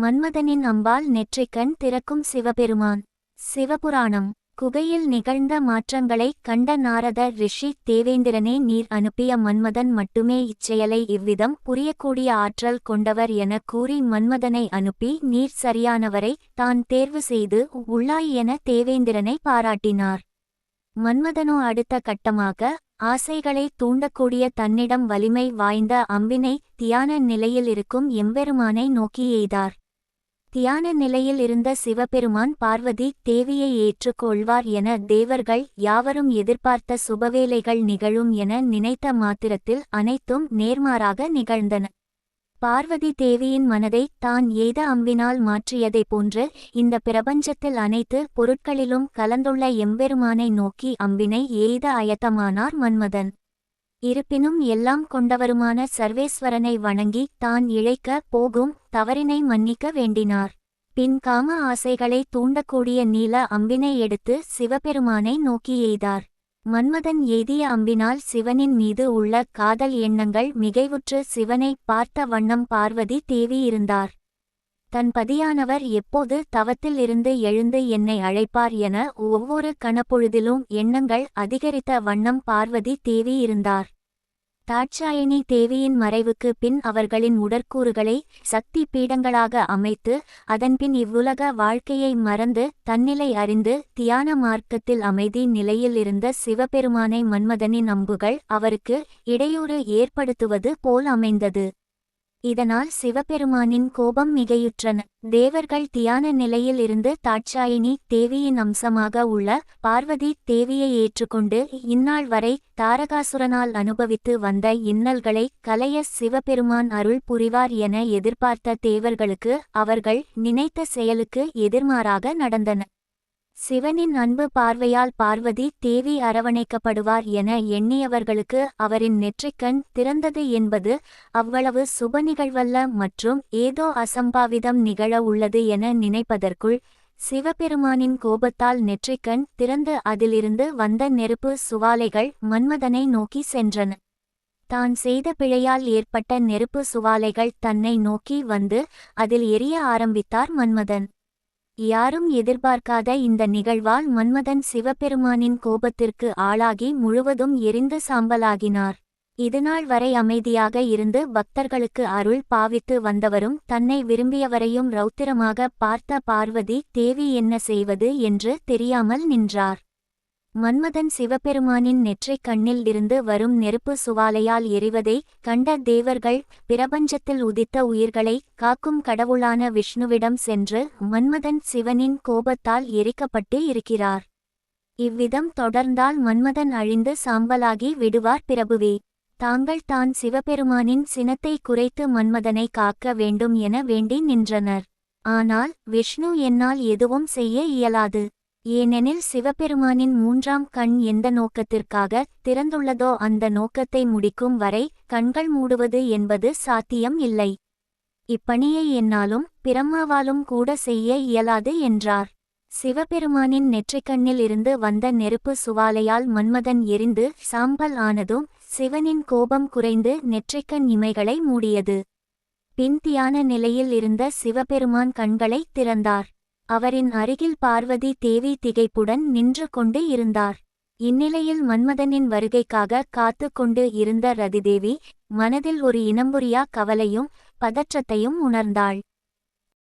மன்மதனின் அம்பால் நெற்றிக்கண் திறக்கும் சிவபெருமான். சிவபுராணம். குகையில் நிகழ்ந்த மாற்றங்களைக் கண்ட நாரத ரிஷி தேவேந்திரனே நீர் அனுப்பிய மன்மதன் மட்டுமே இச்செயலை இவ்விதம் புரியக்கூடிய ஆற்றல் கொண்டவர் என கூறி மன்மதனை அனுப்பி நீர் சரியானவரை தான் தேர்வு செய்து உள்ளாய் என தேவேந்திரனை பாராட்டினார். மன்மதனோ அடுத்த கட்டமாக ஆசைகளை தூண்டக்கூடிய தன்னிடம் வலிமை வாய்ந்த அம்பினை தியான நிலையில் இருக்கும் எம்பெருமானை நோக்கி எய்தார். தியான நிலையில் இருந்த சிவபெருமான் பார்வதி தேவியை ஏற்றுக்கொள்வார் என தேவர்கள் யாவரும் எதிர்பார்த்த சுபவேளைகள் நிகழும் என நினைத்த மாத்திரத்தில் அனைத்தும் நேர்மாறாக நிகழ்ந்தன. பார்வதி தேவியின் மனதை தான் எய்த அம்பினால் மாற்றியதைப் போன்று இந்த பிரபஞ்சத்தில் அனைத்து பொருட்களிலும் கலந்துள்ள எம்பெருமானை நோக்கி அம்பினை எய்த அயத்தமானார் மன்மதன். இருப்பினும் எல்லாம் கொண்டவருமான சர்வேஸ்வரனை வணங்கி தான் இழைக்க போகும் தவறினை மன்னிக்க வேண்டினார். பின் காம ஆசைகளை தூண்டக்கூடிய நீல அம்பினை எடுத்து சிவபெருமானை நோக்கி எய்தார். மன்மதன் எய்திய அம்பினால் சிவனின் மீது உள்ள காதல் எண்ணங்கள் மிகைவுற்று சிவனை பார்த்த வண்ணம் பார்வதி தேவி இருந்தார். தன் பதியானவர் எப்போது தவத்தில் இருந்து எழுந்து என்னை அழைப்பார் என ஒவ்வொரு கணப்பொழுதிலும் எண்ணங்கள் அதிகரித்த வண்ணம் பார்வதி தேவி இருந்தார். தாட்சாயணி தேவியின் மறைவுக்கு பின் அவர்களின் உடற்கூறுகளை சக்தி பீடங்களாக அமைத்து அதன்பின் இவ்வுலக வாழ்க்கையை மறந்து தன்னிலை அறிந்து தியான மார்க்கத்தில் அமைதி நிலையில் இருந்த சிவபெருமானை மன்மதனின் அம்புகள் அவருக்கு இடையூறு ஏற்படுத்துவது போல் அமைந்தது. இதனால் சிவபெருமானின் கோபம் மிகையுற்றன. தேவர்கள் தியான நிலையில் இருந்து தாட்சாயினி தேவியின் அம்சமாக உள்ள பார்வதி தேவியை ஏற்றுக்கொண்டு இந்நாள் வரை தாரகாசுரனால் அனுபவித்து வந்த இன்னல்களை கலைய சிவபெருமான் அருள் புரிவார் என எதிர்பார்த்த தேவர்களுக்கு அவர்கள் நினைத்த செயலுக்கு எதிர்மாறாக நடந்தன. சிவனின் அன்பு பார்வையால் பார்வதி தேவி அரவணைக்கப்படுவார் என எண்ணியவர்களுக்கு அவரின் நெற்றிக்கண் திறந்தது என்பது அவ்வளவு சுப நிகழ்வல்ல மற்றும் ஏதோ அசம்பாவிதம் நிகழ உள்ளது என நினைப்பதற்குள் சிவபெருமானின் கோபத்தால் நெற்றிக்கண் திறந்து அதிலிருந்து வந்த நெருப்பு சுவாலைகள் மன்மதனை நோக்கி சென்றன. தான் செய்த பிழையால் ஏற்பட்ட நெருப்பு சுவாலைகள் தன்னை நோக்கி வந்து அதில் எரிய ஆரம்பித்தார் மன்மதன். யாரும் எதிர்பார்க்காத இந்த நிகழ்வால் மன்மதன் சிவபெருமானின் கோபத்திற்கு ஆளாகி முழுவதும் எரிந்து சாம்பலாகினார். இதுநாள் வரை அமைதியாக இருந்து பக்தர்களுக்கு அருள் பாவித்து வந்தவரும் தன்னை விரும்பியவரையும் ரௌத்திரமாக பார்த்த பார்வதி தேவி என்ன செய்வது என்று தெரியாமல் நின்றார். மன்மதன் சிவபெருமானின் நெற்றிக் கண்ணில் இருந்து வரும் நெருப்பு சுவாலையால் எரிவதை கண்ட தேவர்கள் பிரபஞ்சத்தில் உதித்த உயிர்களை காக்கும் கடவுளான விஷ்ணுவிடம் சென்று மன்மதன் சிவனின் கோபத்தால் எரிக்கப்பட்டு இருக்கிறார். இவ்விதம் தொடர்ந்தால் மன்மதன் அழிந்து சாம்பலாகி விடுவார் பிரபுவே. தாங்கள் தான் சிவபெருமானின் சினத்தை குறைத்து மன்மதனை காக்க வேண்டும் என வேண்டி நின்றனர். ஆனால் விஷ்ணு என்னால் எதுவும் செய்ய இயலாது. ஏனெனில் சிவபெருமானின் மூன்றாம் கண் எந்த நோக்கத்திற்காக திறந்துள்ளதோ அந்த நோக்கத்தை முடிக்கும் வரை கண்கள் மூடுவது என்பது சாத்தியம் இல்லை. இப்பணியை என்னாலும் பிரம்மாவாலும் கூட செய்ய இயலாது என்றார். சிவபெருமானின் நெற்றிக்கண்ணில் இருந்து வந்த நெருப்பு சுவாலையால் மன்மதன் எரிந்து சாம்பல் ஆனதும் சிவனின் கோபம் குறைந்து நெற்றிக்கண் இமைகளை மூடியது. பின் தியான நிலையில் இருந்த சிவபெருமான் கண்களை திறந்தார். அவரின் அருகில் பார்வதி தேவி திகைப்புடன் நின்று கொண்டு இருந்தார். இந்நிலையில் மன்மதனின் வருகைக்காக காத்து கொண்டு இருந்த ரதிதேவி மனதில் ஒரு இனம்புரியா கவலையும் பதற்றத்தையும் உணர்ந்தாள்.